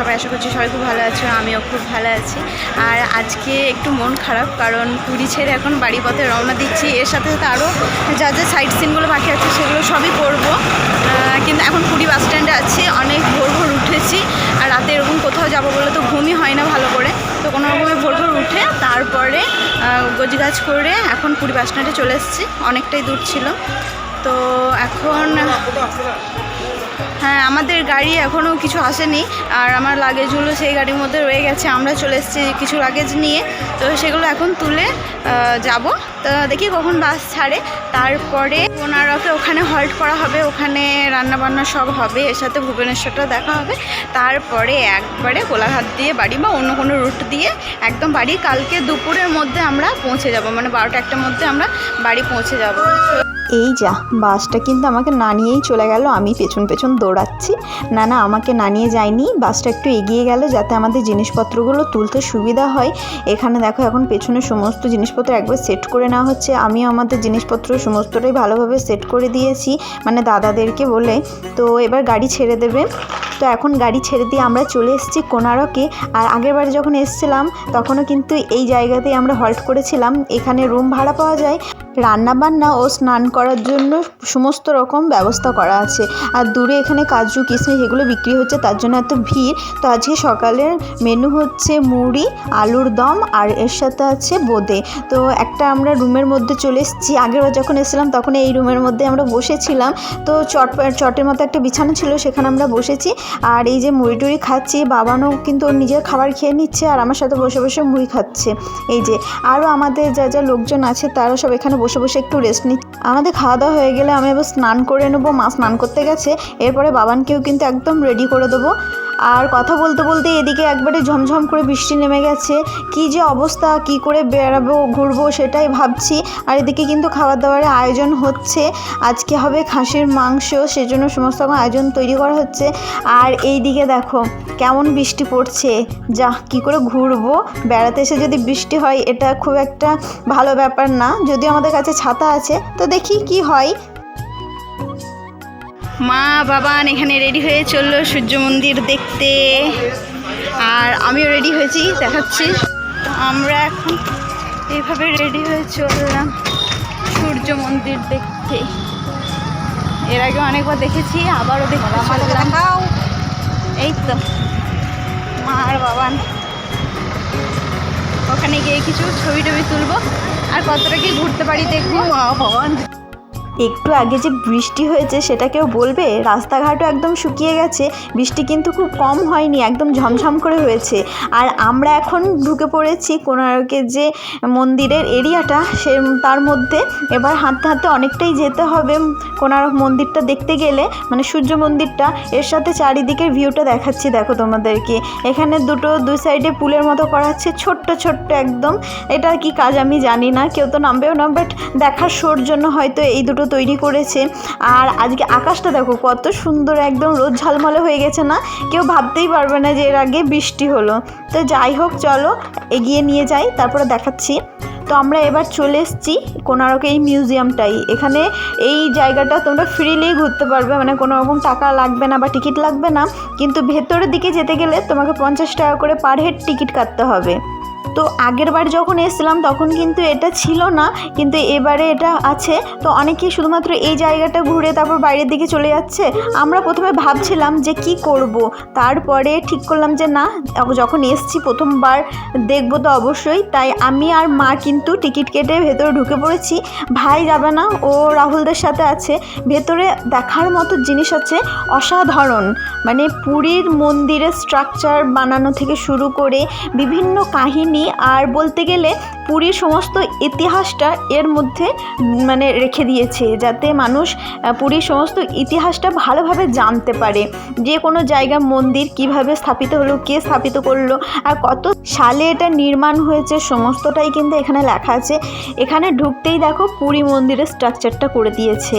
সবাই আশা করছি সবাই খুব ভালো আছো, আমিও খুব ভালো আছি। আর আজকে একটু মন খারাপ, কারণ পুরী ছেড়ে এখন বাড়ি পথে রওনা দিচ্ছি। এর সাথে সাথে আরও যা যা সাইট সিনগুলো বাকি আছে, সেগুলো সবই করব। কিন্তু এখন পুরী বাস স্ট্যান্ডে আছি, অনেক ভোর ভোর উঠেছি। আর রাতে এরকম কোথাও যাব বলে তো ঘুমই হয় না ভালো করে। তো কোনো রকমে ভোর ভোর উঠে তারপরে গোজগাছ করে এখন পুরী বাস স্ট্যান্ডে চলে এসেছি। অনেকটাই দূর ছিল। তো এখন হ্যাঁ আমাদের গাড়ি এখনও কিছু আসেনি, আর আমার লাগেজগুলো সেই গাড়ির মধ্যে রয়ে গেছে। আমরা চলে এসেছি কিছু লাগেজ নিয়ে, তো সেগুলো এখন তুলে যাব। তো দেখি কখন বাস ছাড়ে। তারপরে ওনারাকে ওখানে হল্ট করা হবে, ওখানে রান্নাবান্না সব হবে, এর সাথে ভুবনেশ্বরটা দেখা হবে। তারপরে একবারে কোলাঘাট দিয়ে বাড়ি বা অন্য কোনো রুট দিয়ে একদম বাড়ি। কালকে দুপুরের মধ্যে আমরা পৌঁছে যাব মানে বারোটা একটার মধ্যে আমরা বাড়ি পৌঁছে যাব। এই যা, বাসটা কিন্তু আমাকে না নিয়েই চলে গেল। আমি পেছন পেছন দৌড়াচ্ছি। না না, আমাকে না নিয়ে যায়নি। বাসটা একটু এগিয়ে গেল যাতে আমাদের জিনিসপত্রগুলো তুলতে সুবিধা হয়। এখানে দেখো, এখন পেছনে সমস্ত জিনিসপত্র একবার সেট করে নেওয়া হচ্ছে। আমিও আমাদের জিনিসপত্র সমস্তটাই ভালোভাবে সেট করে দিয়েছি। মানে দাদাদেরকে বলে, তো এবার গাড়ি ছেড়ে দেবে। তো এখন গাড়ি ছেড়ে দিয়ে আমরা চলে এসেছি কোনারকে। আর আগের বারে যখন এসেছিলাম, তখনও কিন্তু এই জায়গাতেই আমরা হল্ট করেছিলাম। এখানে রুম ভাড়া পাওয়া যায়। রান্না বান্না ও স্নান করার জন্য সমস্ত রকম ব্যবস্থা করা আছে। আর দূরে এখানে কাজু, কিশমিশ এগুলো বিক্রি হচ্ছে, তার জন্য এত ভিড়। তো আজকে সকালের মেনু হচ্ছে মুড়ি, আলুর দম, আর এর সাথে আছে বোঁদে। তো একটা আমরা রুমের মধ্যে চলে এসেছি। আগেরবার যখন এসেছিলাম, তখন এই রুমের মধ্যে আমরা বসেছিলাম। তো চট চটের মতো একটা বিছানা ছিল, সেখানে আমরা বসেছি। আর এই যে মুড়ি টুড়ি খাচ্ছি, বাবানও কিন্তু ওর নিজের খাবার খেয়ে নিচ্ছে, আর আমার সাথে বসে বসে মুড়ি খাচ্ছে। এই যে, আরও আমাদের যা যা লোকজন আছে, তারা সব এখানে বসে বসে একটু রেস্ট নিচ্ছি আমাদের খাওয়া দাওয়া হয়ে গেলে আমি এবার স্নান করে নেব, মা স্নান করতে গেছে। এরপরে বাবানকেও কিন্তু একদম রেডি করে দেবো। আর কথা বলতে বলতে এদিকে একবারে ঝমঝম করে বৃষ্টি নেমে গেছে। কি যে অবস্থা, কি করে বেরাবো ঘুরবো সেটাই ভাবছি। আর এদিকে কিন্তু খাবার দাবারের আয়োজন হচ্ছে। আজকে হবে খাসির মাংস, সেজন্য সমস্ত রকম আয়োজন তৈরি করা হচ্ছে। আর এই দিকে দেখো, কেমন বৃষ্টি পড়ছে। যা, কি করে ঘুরবো? বেড়াতে এসে যদি বৃষ্টি হয়, এটা খুব একটা ভালো ব্যাপার না। যদিও আমাদের কাছে ছাতা আছে, তো দেখি কি হয়। মা, বাবান, এখানে রেডি হয়ে চলল সূর্য মন্দির দেখতে। আর আমিও রেডি হয়েছি, দেখাচ্ছি। আমরা এখন এইভাবে রেডি হয়ে চললাম সূর্য মন্দির দেখতে। এর আগে অনেকবার দেখেছি, আবারও দেখতে চললাম। এই তো, মা আর বাবান। ওখানে গিয়ে কিছু ছবি টবি তুলবো। আর কতটা কি ঘুরতে পারি দেখব? মা, বাবান। একটু আগে যে বৃষ্টি হয়েছে সেটা কেউ বলবে? রাস্তাঘাটও একদম শুকিয়ে গেছে। বৃষ্টি কিন্তু খুব কম হয়নি, একদম ঝমঝম করে হয়েছে। আর আমরা এখন ঢুকে পড়েছি কোনারকের যে মন্দিরের এরিয়াটা, সে তার মধ্যে। এবার হাঁটতে হাঁটতে অনেকটাই যেতে হবে কোনারক মন্দিরটা দেখতে গেলে। মানে সূর্য মন্দিরটা, এর সাথে চারিদিকের ভিউটা দেখাচ্ছি দেখো তোমাদেরকে। এখানে দুটো, দুই সাইডে পুলের মতো করা আছে, ছোট্ট ছোট্ট একদম। এটা কি কাজ আমি জানি না, কেউ তো নামবেও না বাট দেখার শোর জন্য হয়তো এই দুটো তৈরি করেছে। আর আজকে আকাশটা দেখো, কত সুন্দর একদম রোদ ঝলমলে হয়ে গেছে না? কেউ ভাবতেই পারবে না যে এর আগে বৃষ্টি হলো। তো যাই হোক, চলো এগিয়ে নিয়ে যাই, তারপরে দেখাচ্ছি। তো আমরা এবার চলে এসেছি কোনারক এই মিউজিয়ামটাই। এখানে এই জায়গাটা তোমরা ফ্রিলি ঘুরতে পারবে মানে কোনো রকম টাকা লাগবে না বা টিকিট লাগবে না। কিন্তু ভেতরের দিকে যেতে গেলে তোমাকে পঞ্চাশ টাকা করে পার হেড টিকিট কাটতে হবে। তো আগের বার যখন এসেছিলাম, তখন কিন্তু এটা ছিল না, কিন্তু এবারে এটা আছে। তো অনেকেই শুধুমাত্র এই জায়গাটা ঘুরে তারপর বাইরের দিকে চলে যাচ্ছে। আমরা প্রথমে ভাবছিলাম যে কি করব? তারপরে ঠিক করলাম যে না, যখন এসছি প্রথমবার দেখব তো অবশ্যই। তাই আমি আর মা কিন্তু টিকিট কেটে ভেতরে ঢুকে পড়েছি। ভাই যাবে না, ও রাহুলদের সাথে আছে। ভেতরে দেখার মতো জিনিস আছে, অসাধারণ। মানে পুরীর মন্দিরের স্ট্রাকচার বানানো থেকে শুরু করে বিভিন্ন কাহিনী আর বলতে গেলে পুরীর সমস্ত ইতিহাসটা এর মধ্যে মানে রেখে দিয়েছে, যাতে মানুষ পুরীর সমস্ত ইতিহাসটা ভালোভাবে জানতে পারে। যে কোনো জায়গার মন্দির কীভাবে স্থাপিত হলো, কে স্থাপিত করল, আর কত সালে এটা নির্মাণ হয়েছে, সমস্তটাই কিন্তু এখানে লেখা আছে। এখানে ঢুকতেই দেখো পুরী মন্দিরের স্ট্রাকচারটা করে দিয়েছে।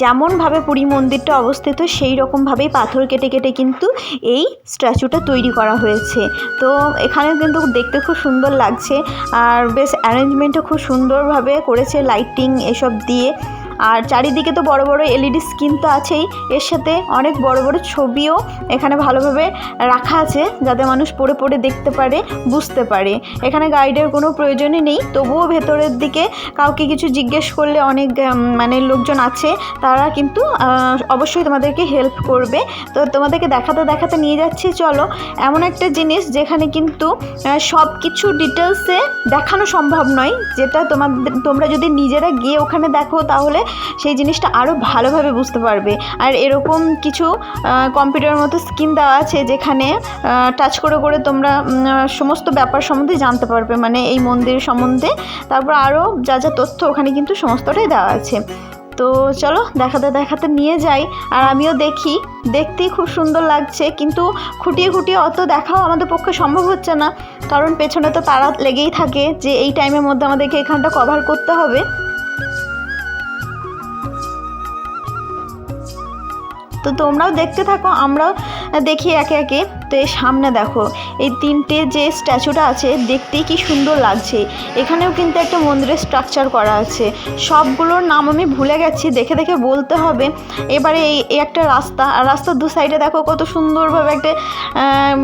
যেমনভাবে পুরী মন্দিরটা অবস্থিত, সেই রকমভাবেই পাথর কেটে কেটে কিন্তু এই স্ট্যাচুটা তৈরি করা হয়েছে। তো এখানে কিন্তু দেখতে খুব সুন্দর লাগছে। আর বেশ অ্যারেঞ্জমেন্টও খুব সুন্দরভাবে করেছে লাইটিং এসব দিয়ে। আর চারিদিকে তো বড় বড় এলইডি স্ক্রিন তো আছেই। এর সাথে অনেক বড় বড় ছবিও এখানে ভালোভাবে রাখা আছে, যাতে মানুষ পড়ে পড়ে দেখতে পারে, বুঝতে পারে। এখানে গাইডের কোনো প্রয়োজনই নেই, তবুও ভেতরের দিকে কাউকে কিছু জিজ্ঞেস করলে অনেক মানে লোকজন আছে, তারা কিন্তু অবশ্যই তোমাদেরকে হেল্প করবে। তো তোমাদেরকে দেখাতে দেখাতে নিয়ে যাচ্ছি, চলো। এমন একটা জিনিস যেখানে কিন্তু সব কিছু ডিটেলসে দেখানো সম্ভব নয়, যেটা তোমাদের, তোমরা যদি নিজেরা গিয়ে ওখানে দেখো তাহলে সেই জিনিসটা আরও ভালোভাবে বুঝতে পারবে। আর এরকম কিছু কম্পিউটার মতো স্ক্রিন দেওয়া আছে যেখানে টাচ করে করে তোমরা সমস্ত ব্যাপার সম্বন্ধে জানতে পারবে। মানে এই মন্দির সম্বন্ধে। তারপর আরও যা যা তথ্য ওখানে কিন্তু সমস্তটাই দেওয়া আছে। তো চলো, দেখাতে দেখাতে নিয়ে যাই। আর আমিও দেখি। দেখতেই খুব সুন্দর লাগছে। কিন্তু খুঁটিয়ে খুঁটিয়ে অত দেখাও আমাদের পক্ষে সম্ভব হচ্ছে না। কারণ পেছনে তো তারা লেগেই থাকে যে এই টাইমের মধ্যে আমাদেরকে এখানটা কভার করতে হবে। তো তোমরাও দেখতে থাকো আমরাও দেখি একে একে। তো সামনে দেখো। এই তিনটে যে স্ট্যাচুটা আছে, দেখতেই কি সুন্দর লাগছে। এখানেও কিন্তু একটা মন্দিরের স্ট্রাকচার করা আছে। সবগুলোর নাম আমি ভুলে গেছি, দেখে দেখে বলতে হবে। এবারে এই একটা রাস্তা, আর রাস্তার দু সাইডে দেখো কত সুন্দরভাবে একটা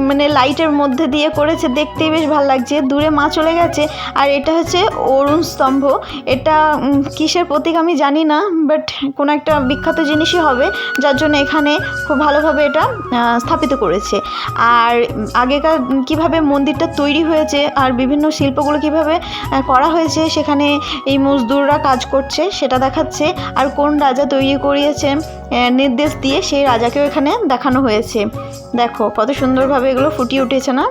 মানে লাইটের মধ্যে দিয়ে করেছে। দেখতেই বেশ ভালো লাগছে। দূরে মা চলে গেছে। আর এটা হচ্ছে অরুণ স্তম্ভ। এটা কিসের প্রতীক আমি জানি না বাট কোনো একটা বিখ্যাত জিনিসই হবে, যার জন্য এখানে খুব ভালোভাবে এটা স্থাপিত করেছে। আর আগেকার কীভাবে মন্দিরটা তৈরি হয়েছে আর বিভিন্ন শিল্পগুলো কীভাবে করা হয়েছে, সেখানে এই মজদুররা কাজ করছে, সেটা দেখাচ্ছে। আর কোন রাজা তৈরি করিয়েছে নির্দেশ দিয়ে সেই রাজাকেও এখানে দেখানো হয়েছে। দেখো, কত সুন্দরভাবে এগুলো ফুটিয়ে উঠেছে না?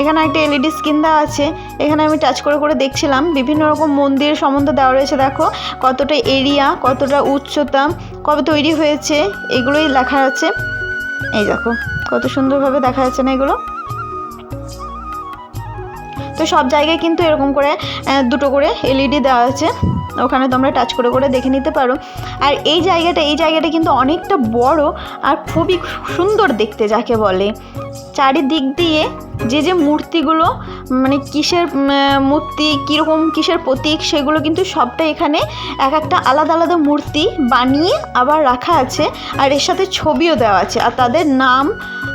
এখানে একটা এলইডি স্ক্রিন দেওয়া আছে। এখানে আমি টাচ করে করে দেখছিলাম, বিভিন্ন রকম মন্দির সম্বন্ধে দেওয়া রয়েছে, দেখো। কতটা এরিয়া, কতটা উচ্চতা, কবে তৈরি হয়েছে, এগুলোই লেখা আছে। এই দেখো, কত সুন্দরভাবে দেখা যাচ্ছে না এগুলো? তো সব জায়গায় কিন্তু এরকম করে দুটো করে এলইডি দেওয়া আছে। ওখানে তোমরা টাচ করে করে দেখে নিতে পারো। আর এই জায়গাটা এই জায়গাটা কিন্তু অনেকটা বড় আর খুবই সুন্দর দেখতে, যাকে বলে। চারিদিক দিয়ে যে যে মূর্তিগুলো মানে কিসের মূর্তি, কীরকম কিসের প্রতীক, সেগুলো কিন্তু সবটা এখানে এক একটা আলাদা আলাদা মূর্তি বানিয়ে আবার রাখা আছে। আর এর সাথে ছবিও দেওয়া আছে। আর তাদের নাম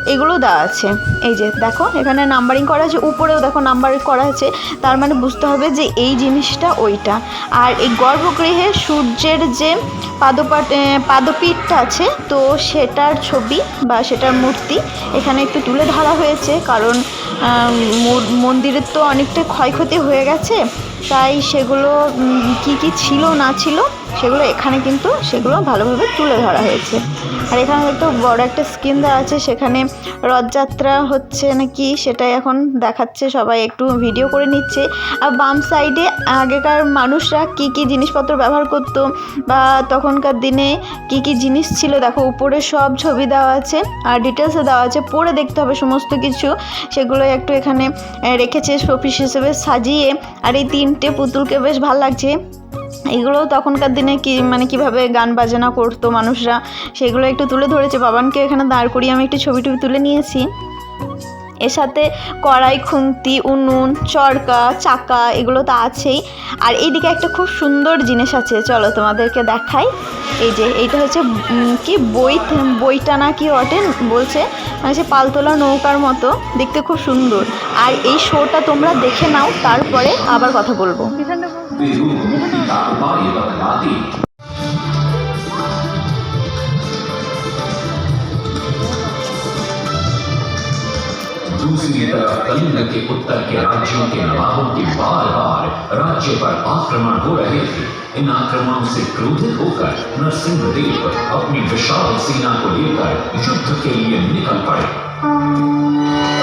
এগুলো দেওয়া আছে। এই যে দেখো, এখানে নাম্বারিং করা আছে। উপরেও দেখো নাম্বার করা আছে। তার মানে বুঝতে হবে যে এই জিনিসটা ওইটা। আর এই গর্ভগৃহে সূর্যের যে পাদপাট পাদপীঠটা আছে, তো সেটার ছবি বা সেটার মূর্তি এখানে একটু তুলে ধরা হয়েছে। কারণ মূর- মন্দিরের তো অনেকটা ক্ষয়ক্ষতি হয়ে গেছে। তাই সেগুলো কি কি ছিল না ছিল, সেগুলো এখানে কিন্তু সেগুলো ভালোভাবে তুলে ধরা হয়েছে। আর এখানে একটা বড় একটা স্ক্রিন দেওয়া আছে, সেখানে রথযাত্রা হচ্ছে নাকি সেটাই এখন দেখাচ্ছে, সবাই একটু ভিডিও করে নিচ্ছে। আর বাম সাইডে আগেকার মানুষরা কি কি জিনিসপত্র ব্যবহার করতো, বা তখনকার দিনে কি কি জিনিস ছিল, দেখো উপরে সব ছবি দেওয়া আছে, আর ডিটেলসে দেওয়া আছে, পড়ে দেখতে হবে সমস্ত কিছু। সেগুলো একটু এখানে রেখেছে শোপিস হিসেবে সাজিয়ে, আর এই তিনটে পুতুলকে বেশ ভালো লাগছে। এগুলো তখনকার দিনে কি মানে কীভাবে গান বাজনা করতো মানুষরা, সেগুলো একটু তুলে ধরেছে। বাবানকে এখানে দাঁড় করিয়ে আমি একটু ছবি টবি তুলে নিয়েছি। এর সাথে কড়াই, খুন্তি, উনুন, চরকা, চাকা এগুলো তো আছেই। আর এইদিকে একটা খুব সুন্দর জিনিস আছে, চলো তোমাদেরকে দেখাই। এই যে, এইটা হচ্ছে কি বই বইটা না কি ওঠে বলছে মানে সে পালতোলা নৌকার মতো, দেখতে খুব সুন্দর। আর এই শোটা তোমরা দেখে নাও, তারপরে আবার কথা বলব। दूसरी तरफ़ कलिंग के उत्तर के राज्यों के नवाबों के बार बार राज्य पर आक्रमण हो रहे थे। इन आक्रमणों से क्रोधित होकर नरसिंह नरसिंहदेव अपनी विशाल सेना को लेकर युद्ध के लिए निकल पड़े।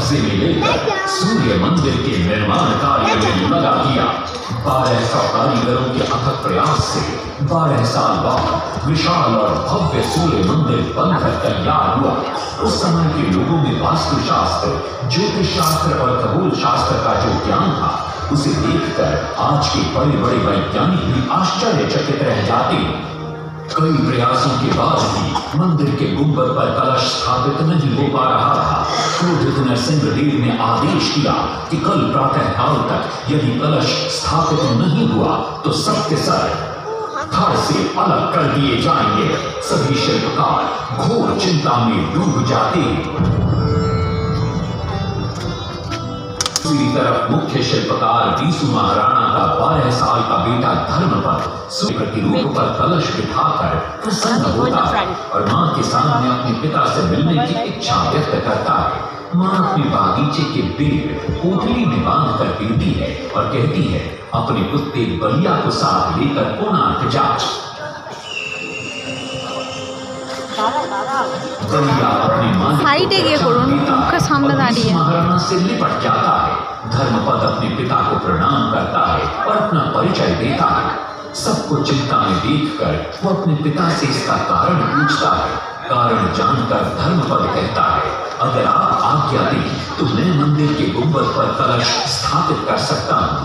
में लेकर सूर्य मंदिर के निर्माण कार्य में लगा दिया। बारह सौ कारीगरों के अथक प्रयास से बारह साल बाद विशाल और भव्य सूर्य मंदिर बनकर तैयार हुआ। उस समय के लोगों में वास्तु शास्त्र ज्योतिष शास्त्र और खगोल शास्त्र का जो ज्ञान था उसे देखकर आज के बड़े बड़े वैज्ञानिक भी आश्चर्यचकित रह जाते हैं। कई प्रयासों के बाद भी मंदिर के गुंबद पर कलश स्थापित नहीं हो पा रहा था। क्रोधित नरसिंह देव ने आदेश दिया कि कल प्रातः काल तक यदि कलश स्थापित नहीं हुआ तो सत्य सर थर से अलग कर दिए जाएँगे। सभी शिल्पकार घोर चिंता में डूब जाते हैं। दूसरी तरफ़ मुख्य शिल्पकार बीसु महाराणा का बारह साल का बेटा धर्मपद सूर्य प्रतिरूप पर कलश बिठाकर प्रसन्न होता है और माँ के सामने अपने पिता से मिलने की इच्छा व्यक्त करता है। माँ अपने बागीचे के पेड़ कोठरी में बाँध कर पीती है और कहती है, अपने कुत्ते बलिया को साथ लेकर कोणार्क जा। সাইডে গিয়ে করুন, মুখের সামনে দাঁড়িয়ে। महाराणा से निपट जाता है धर्मपद अपने पिता को प्रणाम करता है और अपना परिचय देता है सबको चिंता में देखकर वो अपने पिता से इसका कारण पूछता है कारण जानकर धर्मपद कहता है अगर आप आज्ञा दें तो मैं मंदिर के गुंबद पर कलश स्थापित कर सकता हूँ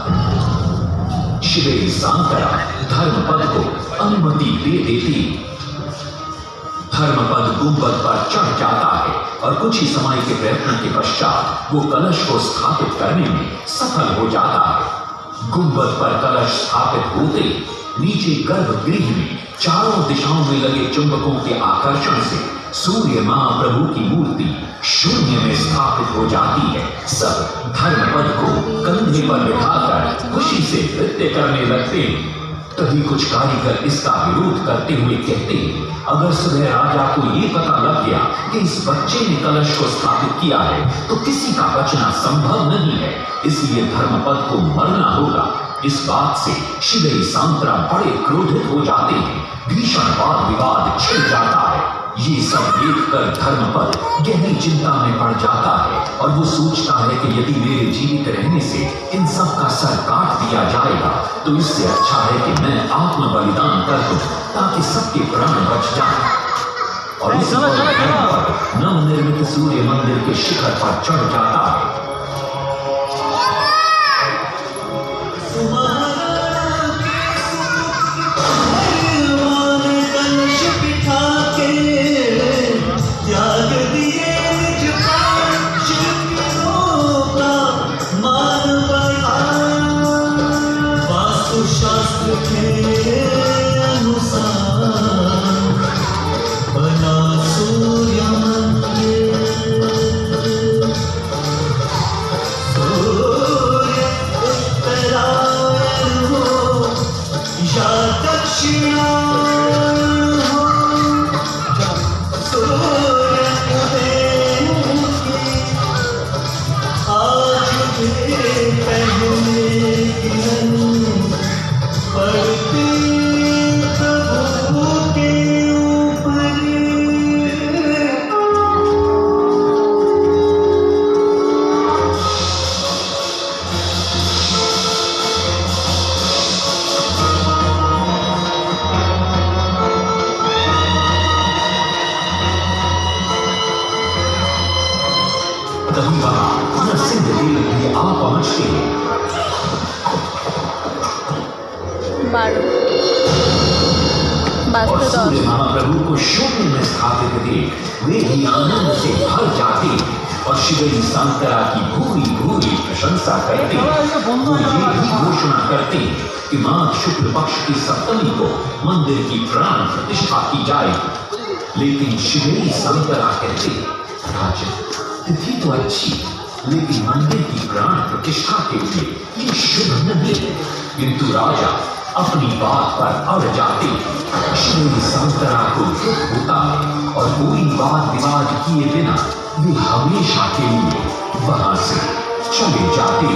श्री सांकरा धर्मपद को अनुमति दे देती धर्मपद गुंबद पर चढ़ जाता है और कुछ ही समय के प्रयत्न के पश्चात वो कलश को स्थापित करने में सफल हो जाता है। गुंबद पर कलश स्थापित होते नीचे गर्भगृह में चारों दिशाओं में लगे चुंबकों के आकर्षण से सूर्य महाप्रभु की मूर्ति शून्य में स्थापित हो जाती है। सब धर्मपद को कंधे पर बिठाकर खुशी से नृत्य करने लगते हैं। तभी कुछ कारीगर इसका विरोध करते हुए कहते हैं, अगर सुबह राजा को ये पता लग गया कि इस बच्चे ने कलश को स्थापित किया है तो किसी का बचना संभव नहीं है। इसलिए धर्मपद को मरना होगा। इस बात से शिवई सांतरा बड़े क्रोधित हो जाते हैं। भीषण वाद विवाद छिड़ जाता है। ये सब देखकर धर्मपद गहरी चिंता में पड़ जाता है और वो सोचता है कि यदि मेरे जीवित रहने से इन सब का तो इससे अच्छा है कि मैं आत्म बलिदान कर दू ताकि सबके प्राण बच जाए। और इस नवनिर्मित सूर्य मंदिर के शिखर पर चढ़ जाता है। प्रशंसा करते वो घोषणा करते कि माँ शुक्ल पक्ष की सप्तमी को मंदिर की प्राण प्रतिष्ठा की जाएगी लेकिन शिवरी सांतरा कहते राजन तिथि तो अच्छी, लेकिन मंदिर की प्राण प्रतिष्ठा के लिए ये शुभ नहीं है। किंतु राजा अपनी बात पर अड़ जाते। श्री संतरा को दुख होता है और कोई वाद विवाद किए बिना वे हमेशा के लिए वहाँ से चले जाते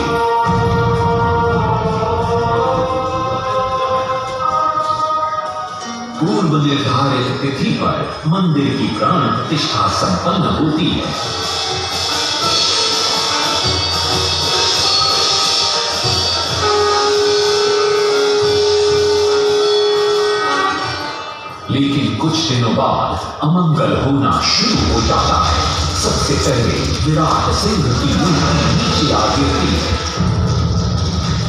पूर्व निर्धारित तिथि पर मंदिर की प्राण प्रतिष्ठा संपन्न होती है। लेकिन कुछ दिनों बाद अमंगल होना शुरू हो जाता है। सबसे पहले विराट सिंह की मूर्ति नीचे आ गिरती। है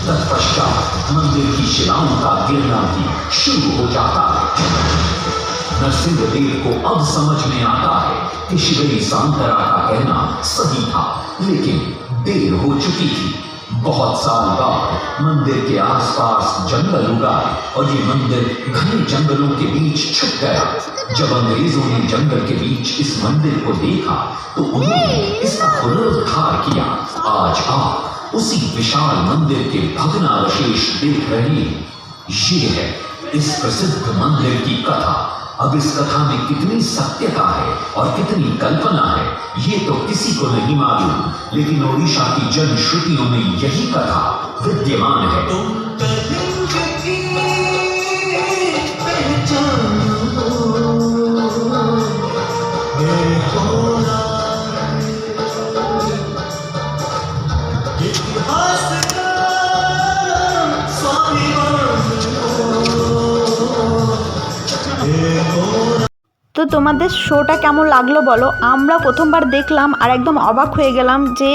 तत्पश्चात मंदिर की शिलाओं का गिरना भी शुरू हो जाता है। नरसिंह देव को अब समझ में आता है कि शिवरी सांतरा का कहना सही था, लेकिन देर हो चुकी थी। बहुत साल बाद मंदिर के आसपास जंगल उगा और ये मंदिर घने जंगलों के बीच छुप गया। जब अंग्रेज़ों ने जंगल के बीच इस मंदिर को देखा तो उन्होंने इसका पुनरुद्धार किया। आज आप उसी विशाल मंदिर के भग्नावशेष देख रहे हैं। ये है इस प्रसिद्ध मंदिर की कथा। अब इस कथा में कितनी सत्यता है और कितनी कल्पना है ये तो किसी को नहीं मालूम। लेकिन ओडिशा की जन श्रुतियों में यही कथा विद्यमान है। तुम তো তোমাদের শোটা কেমন লাগল বলো? আমরা প্রথমবার দেখলাম আর একদম অবাক হয়ে গেলাম যে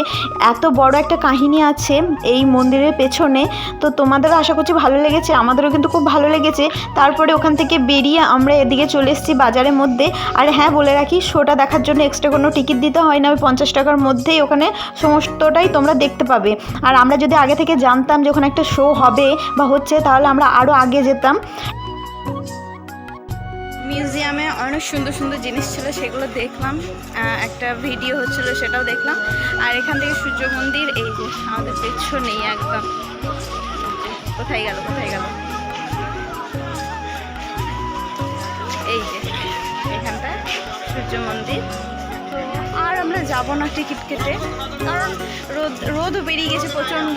এত বড় একটা কাহিনী আছে এই মন্দিরের পেছনে। তো তোমাদেরও আশা করছি ভালো লেগেছে, আমাদেরও কিন্তু খুব ভালো লেগেছে। তারপরে ওখান থেকে বেরিয়ে আমরা এদিকে চলে এসেছি বাজারের মধ্যে। আর হ্যাঁ বলে রাখি শোটা দেখার জন্য এক্সট্রা কোনো টিকিট দিতে হয় না ওই পঞ্চাশ টাকার মধ্যেই ওখানে সমস্তটাই তোমরা দেখতে পাবে। আর আমরা যদি আগে থেকে জানতাম যে ওখানে একটা শো হবে বা হচ্ছে, তাহলে আমরা আরও আগে যেতাম। মিউজিয়ামে অনেক সুন্দর সুন্দর জিনিস ছিল, সেগুলো দেখলাম। একটা ভিডিও হচ্ছিল, সেটাও দেখলাম। আর এখান থেকে সূর্য মন্দির, এই যে আমাদের পেছনেই একদম। কোথায় গেল কোথায় গেল? এই যে, এখানটা সূর্য মন্দির। আর আমরা যাব না টিকিট কেটে, কারণ রোদ, রোদও বেরিয়ে গেছে প্রচণ্ড।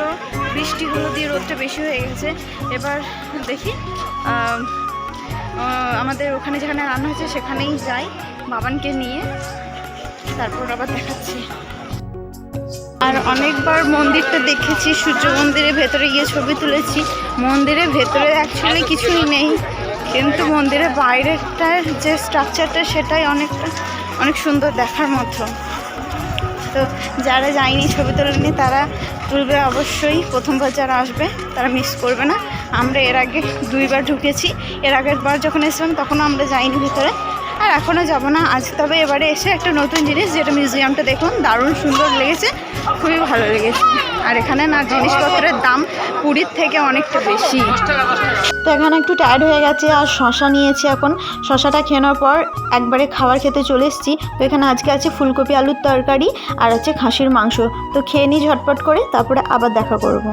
বৃষ্টি হলো দিয়ে রোদটা বেশি হয়ে গেছে। এবার দেখি আমাদের ওখানে যেখানে রান্না হয়েছে সেখানেই যাই বাবানকে নিয়ে। তারপর আবার দেখাচ্ছি। আর অনেকবার মন্দিরটা দেখেছি, সূর্য মন্দিরের ভেতরে গিয়ে ছবি তুলেছি। মন্দিরের ভেতরে অ্যাকচুয়ালি কিছুই নেই, কিন্তু মন্দিরের বাইরেরটার যে স্ট্রাকচারটা সেটাই অনেকটা, অনেক সুন্দর দেখার মতো। তো যারা যায়নি ছবি তোলেনি তারা তুলবে অবশ্যই। প্রথমবার যারা আসবে, তারা মিস করবে না। আমরা এর আগে দুইবার ঢুকেছি। এর আগের বার যখন এসেছিলাম, তখনও আমরা যাইনি ভিতরে। আর এখনও যাব না। আজ তবে এবারে এসে একটা নতুন জিনিস, যেটা মিউজিয়ামটা দেখুন, দারুণ সুন্দর লেগেছে, খুবই ভালো লেগেছে। আর এখানে না, জিনিসপত্রের দাম পুরীর থেকে অনেকটা বেশি। তো এখানে একটু টায়ার্ড হয়ে গেছে, আর শশা নিয়েছি এখন। শশাটা খেয়ে পর একবারে খাবার খেতে চলে এসেছি। তো এখানে আজকে আছে ফুলকপি আলুর তরকারি আর আছে খাসির মাংস। তো খেয়ে নিই ঝটপট করে, তারপরে আবার দেখা করব।